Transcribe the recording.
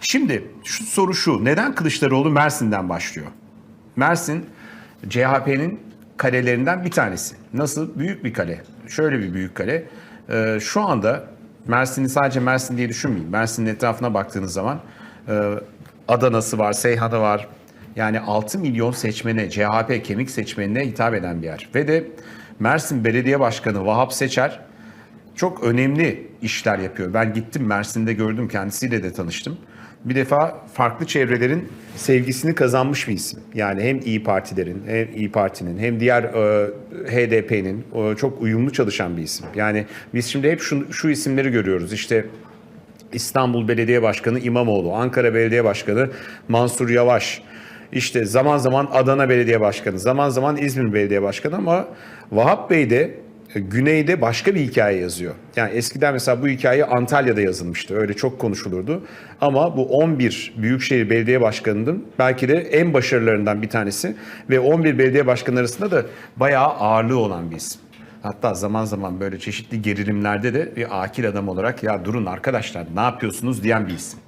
Şimdi şu soru şu. Neden Kılıçdaroğlu Mersin'den başlıyor? Mersin CHP'nin kalelerinden bir tanesi. Nasıl? Büyük bir kale. Şöyle bir büyük kale. Ee, şu anda Mersin'i sadece Mersin diye düşünmeyin. Mersin'in etrafına baktığınız zaman e, Adana'sı var, Seyhan'ı var. Yani 6 milyon seçmene, CHP kemik seçmenine hitap eden bir yer. Ve de Mersin Belediye Başkanı Vahap Seçer çok önemli işler yapıyor. Ben gittim Mersin'de gördüm kendisiyle de tanıştım. Bir defa farklı çevrelerin sevgisini kazanmış bir isim. Yani hem İyi Partilerin, hem İyi Parti'nin, hem diğer e, HDP'nin e, çok uyumlu çalışan bir isim. Yani biz şimdi hep şu, şu isimleri görüyoruz. İşte İstanbul Belediye Başkanı İmamoğlu, Ankara Belediye Başkanı Mansur Yavaş, işte zaman zaman Adana Belediye Başkanı, zaman zaman İzmir Belediye Başkanı ama Vahap Bey de güneyde başka bir hikaye yazıyor. Yani eskiden mesela bu hikaye Antalya'da yazılmıştı. Öyle çok konuşulurdu. Ama bu 11 Büyükşehir Belediye Başkanı'nın belki de en başarılarından bir tanesi ve 11 belediye başkanı arasında da bayağı ağırlığı olan bir isim. Hatta zaman zaman böyle çeşitli gerilimlerde de bir akil adam olarak ya durun arkadaşlar ne yapıyorsunuz diyen bir isim.